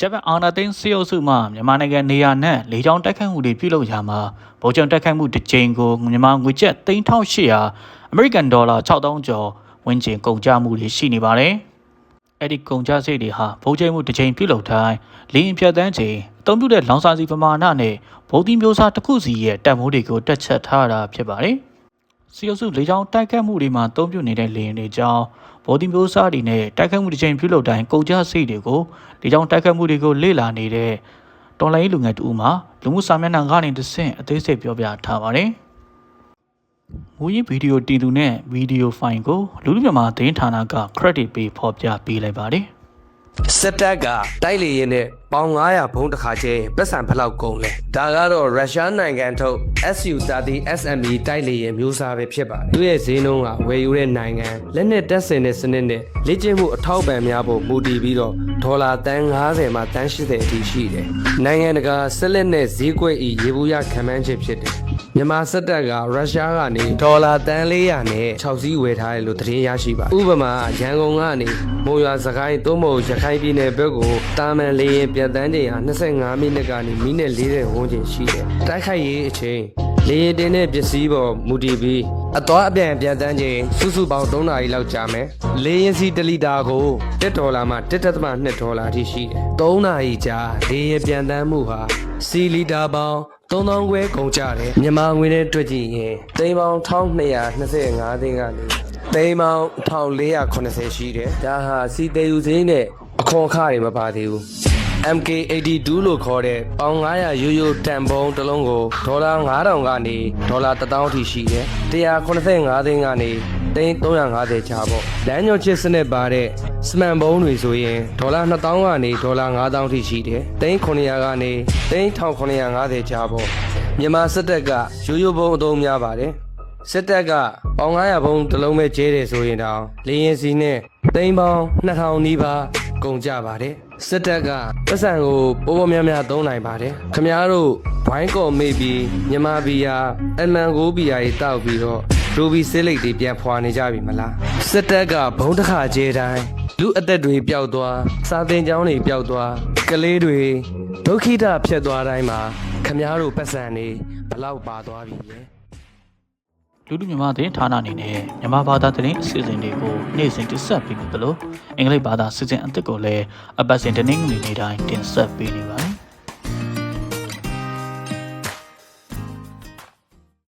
ဂျပန်အာဏာသိမ်းစစ်အုပ်စုမှမြန်မာနိုင်ငံနေရာနဲ့လေကြောင်းတိုက်ခိုက်မှုတွေပြုလုပ်ရာမှာဗိုလ်ချုပ်တိုက်ခိုက်မှုတစ်ကြိမ်ကိုမြန်မာငွေကျပ်3800အမေရိကန်ဒေါ်လာ6000ကျော်ဝန်းကျင်ကုန်ကျမှုတွေရှိနေပါတယ်။အဲ့ဒီကုန်ကျစရိတ်တွေဟာဗိုလ်ချုပ်မှုတစ်ကြိမ်ပြုလုပ်တိုင်းလေရင်ဖြတ်တန်းချိန်အသုံးပြုတဲ့လောင်စာစီပမာဏနဲ့ဗုံးသီးမျိုးစားတစ်ခုစီရဲ့တန်ဖိုးတွေကိုတက်ချက်ထားတာဖြစ်ပါတယ်။ စီယုစုလေကြောင်းတိုက်ခတ်မှုတွေမှာသုံးပြုနေတဲ့လေရင်တွေကြောင့်ဗော်ဒီမျိုးစားတွေနဲ့တိုက်ခတ်မှုတစ်ချိန်ပြုလုပ်တိုင်းကုန်ကျစရိတ်တွေကိုလေကြောင်းတိုက်ခတ်မှုတွေကိုလေ့လာနေတဲ့တော်လိုင်းလူငယ်တူမှလူမှုစာမျက်နှာကနေတစ်ဆင့်အသေးစိတ်ပြောပြထားပါတယ်။မူရင်းဗီဒီယိုတည်သူနဲ့ဗီဒီယိုဖိုင်ကိုလူလူမြန်မာသတင်းဌာနက credit ပေးဖော်ပြပေးလိုက်ပါတယ်။ စစ်တပ်ကတိုက်လေရင်နဲ့ပေါင်900ဘုံတစ်ခါကျဲပတ်စံဖလောက်ကုန်လဲဒါကတော့ရုရှားနိုင်ငံထုတ် SU-30 SME တိုက်လေရင်မျိုးစားပဲဖြစ်ပါတယ်သူရဲ့ဈေးနှုန်းကဝယ်ယူတဲ့နိုင်ငံလက်နက်တပ်ဆင်တဲ့စနစ်နဲ့လေ့ကျင့်မှုအထောက်ပံ့များဖို့မူတည်ပြီးတော့ဒေါ်လာတန်း90မှတန်း80အထိရှိတယ်နိုင်ငံတကာဆက်လက်နဲ့ဈေးကွက်ဤရေဘူးရခံမှန်းချက်ဖြစ်တယ် မြန်မာစစ်တပ်ကရုရှားကနေဒေါ်လာတန်400နဲ့6စီးဝယ်ထားတယ်လို့သတင်းရရှိပါဥပမာရန်ကုန်ကနေမုံရွာစကိုင်းသို့မဟုတ်ရခိုင်ပြည်နယ်ဘက်ကိုတာမန်လေရင်ပြန်တန်းချိန်ဟာ25မိနစ်ကနေမိနစ်40ဝန်းကျင်ရှိတယ်တိုက်ခိုက်ရေးအချိန်လေရင်တင်တဲ့ပစ္စည်းပေါ်မူတည်ပြီးအသွားအပြန်ပြန်တန်းချိန်စုစုပေါင်း3နာရီလောက်ကြာမယ်လေရင်စီ1လီတာကို1ဒေါ်လာမှ1.2ဒေါ်လာထိရှိတယ်3နာရီကြာလေရင်ပြန်တန်းမှုဟာစီလီတာပေါင်း 3000ခွဲကုန်ကြတယ်မြန်မာငွေနဲ့တွက်ကြည့်ရင်သိန်းပေါင်း1225သိန်းကနေသိန်းပေါင်း1480ရှိတယ်ဒါဟာစီသေးယူစင်းနဲ့အခွန်အခတွေမပါသေးဘူး MK82 လို့ခေါ်တဲ့ပေါင်900ရိုးရိုးတန်ပုံတစ်လုံးကိုဒေါ်လာ9000ကနေဒေါ်လာ1000အထိရှိတယ်185သိန်းကနေ သိန်း350ချာပေါ့လမ်းညွှန်ချစ်စနစ်ပါတဲ့စမန်ဘုံတွေဆိုရင်ဒေါ်လာ2000ကနေဒေါ်လာ9000ထိရှိတယ်သိန်း900ကနေသိန်း1950ချာပေါ့မြန်မာစစ်တပ်ကရိုးရိုးဘုံအသုံးများပါတယ်စစ်တပ်ကပေါင်900ဘုံတစ်လုံးပဲကျဲတယ်ဆိုရင်တောင်လေရင်စီနဲ့သိန်းပေါင်း2000နီးပါးကုန်ကြပါတယ်စစ်တပ်ကပတ်စံကိုပိုးပေါ်များများသုံးနိုင်ပါတယ်ခမားတို့ဘိုင်းကော်မေ့ပြီးမြန်မာဘီယာအလန်ကိုဘီယာကြီးတောက်ပြီးတော့ ရူဘီဆေးလိတ်တွေပြန်ဖွာနေကြပြီမလားစစ်တပ်ကဘုံတစ်ခါကျဲတိုင်းလူအသက်တွေပျောက်သွားစာသင်ကျောင်းတွေပျောက်သွားကလေးတွေဒုက္ခိတဖြစ်သွားတိုင်းမှာခမားတို့ပတ်စံတွေဘလောက်ပါသွားပြီလဲလူလူမြန်မာသတင်းဌာနအနေနဲ့မြန်မာဘာသာသတင်းအစီအစဉ်တွေကိုနေ့စဉ်တင်ဆက်ပေးနေသလိုအင်္ဂလိပ်ဘာသာအစီအစဉ်အသစ်ကိုလည်းအပတ်စဉ်တနင်္ဂနွေနေ့တိုင်းတင်ဆက်ပေးနေပါတယ်